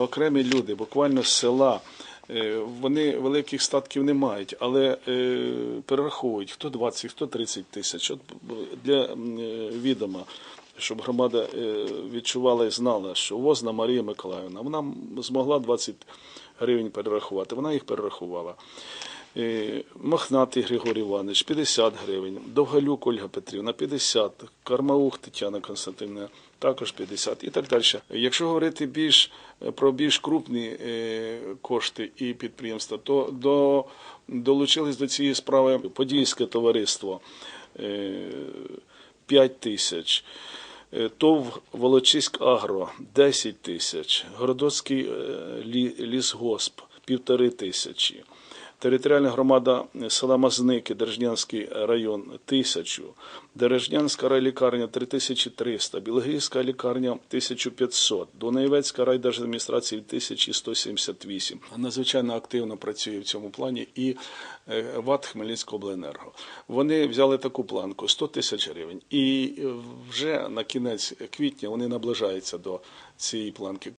Окремі люди, буквально з села, е, вони великих статків не мають, але е, перераховують хто 20, хто 30 тисяч. От для е, відома, щоб громада відчувала і знала, що Возна Марія Миколаївна, вона змогла 20 гривень перерахувати, вона їх перерахувала. Е, Мохнатий Григорій Іванович 50 гривень, Довгалюк Ольга Петрівна 50, Кармаух Тетяна Константинівна також 50 і так далі. Якщо говорити більш про більш крупні е, кошти і підприємства, то до, долучились до цієї справи Подільське товариство е, 5 тисяч. Е, ТОВ Волочиськ Агро 10 тисяч, Городоцький лісгосп півтори тисячі. Територіальна громада села Мазники, Держнянський район тисячу, Дережнянська райлікарня 3300, Білогірська лікарня 1500, Дунаєвецька райдержадміністрація 1178. Надзвичайно активно працює в цьому плані і е, ВАТ Хмельницького обленерго. Вони взяли таку планку 100 тисяч гривень, і е, вже на кінець квітня вони наближаються до цієї планки.